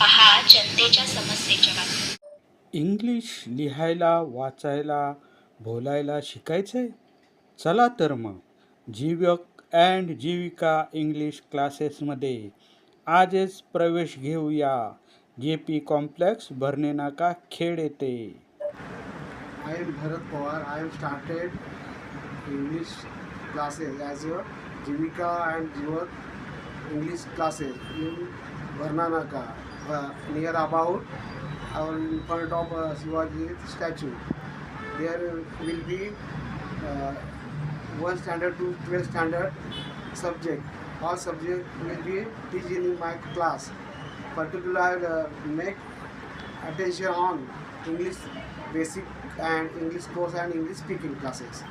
पहा जनतेच्या समस्येच्या बातम्या इंग्लिश लिहायला वाचायला बोलायला शिकायचंय? चला तर मग. जीवक अँड जीविका इंग्लिश क्लासेसमध्ये आजच प्रवेश घेऊया. जे पी कॉम्प्लेक्स भरणे नाका खेड येते. I am Bharat Pawar. I am started English classes as a Jivika and Jivat English classes. In Varnanaka, uh, near about or in front of uh, Shivaji statue. There will be uh, one standard to 12 standard subject. All subject will be teaching in my class. Particularly, uh, make attention on English basic and English course and English speaking classes.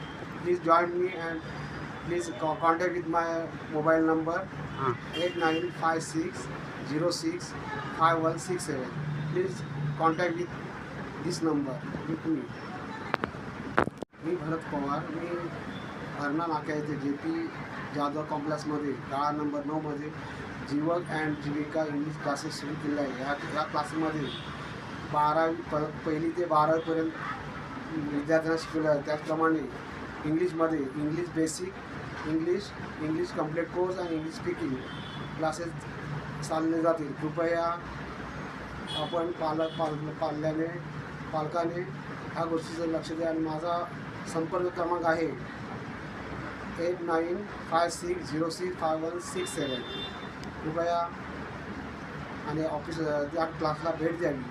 Please join me and please co- contact with my mobile number हां 8956 5167. Please contact with this number with me. मी भरत पवार मी हरणा नाका येथे J P Jadhav कॉम्प्लेक्समध्ये शाळा number नऊमध्ये जीवक and Jeevika English classes सुरू केले आहे या या क्लासमध्ये बारावी प पहिली ते बारावीपर्यंत विद्यार्थ्यांना शिकवलं आहे त्याचप्रमाणे इंग्लिशमध्ये English basic English English complete course आणि इंग्लिश स्पीकिंग क्लासेस चालले जातील. कृपया आपण पालक पाल पाल्याने पालकाने ह्या गोष्टीचं लक्ष द्या. आणि माझा संपर्क क्रमांक आहे eight nine five six zero six five one six seven कृपया आणि ऑफिस त्या क्लासला भेट द्यावी